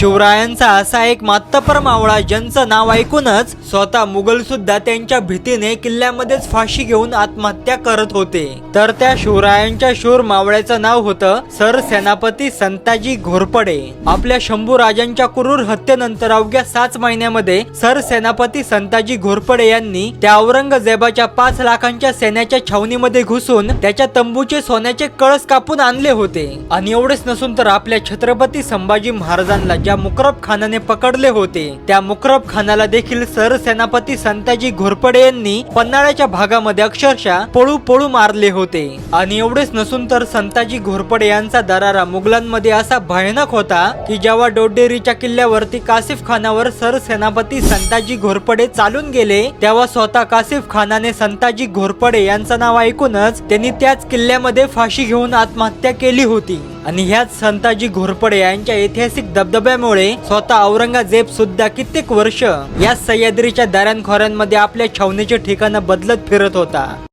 शिवरायांचा असा एक मात्तपर मावळा ज्यांचं नाव ऐकूनच स्वतः मुघल सुद्धा त्यांच्या भीतीने किल्ल्यामध्येच फाशी घेऊन आत्महत्या करत होते. तर त्या शिवरायांच्या शूर मावळ्याचं नाव होतं सर सेनापती संताजी घोरपडे. आपल्या शंभू राजांच्या क्रूर हत्येनंतर अवघ्या सात महिन्यामध्ये सर सेनापती संताजी घोरपडे यांनी त्या औरंगजेबाच्या पाच लाखांच्या सैन्याच्या छावणीमध्ये घुसून त्याच्या तंबूचे सोन्याचे कळस कापून आणले होते. आणि एवढेच नसून तर आपल्या छत्रपती संभाजी महाराजांना ज्या मुकरब खानाने पकडले होते त्या मुकरब खानाला देखील सरसेनापती संताजी घोरपडे यांनी पन्हाळ्याच्या भागामध्ये अक्षरशः पळू पळू मारले होते. आणि एवढेच नसून तर संताजी घोरपडे यांचा दरारा मुघलांमध्ये असा भयानक होता की जेव्हा डोडेरीच्या किल्ल्यावरती कासिफ खानावर सरसेनापती संताजी घोरपडे चालून गेले तेव्हा स्वतः कासिफ खानाने संताजी घोरपडे यांचं नाव ऐकूनच त्यांनी त्याच किल्ल्यामध्ये फाशी घेऊन आत्महत्या केली होती. आणि ह्याच संताजी घोरपडे यांच्या ऐतिहासिक दबदब्यामुळे स्वतः औरंगजेब सुद्धा कित्येक वर्ष या सह्याद्रीच्या दारांखोऱ्यांमध्ये आपल्या छावणीचे ठिकाण बदलत फिरत होता.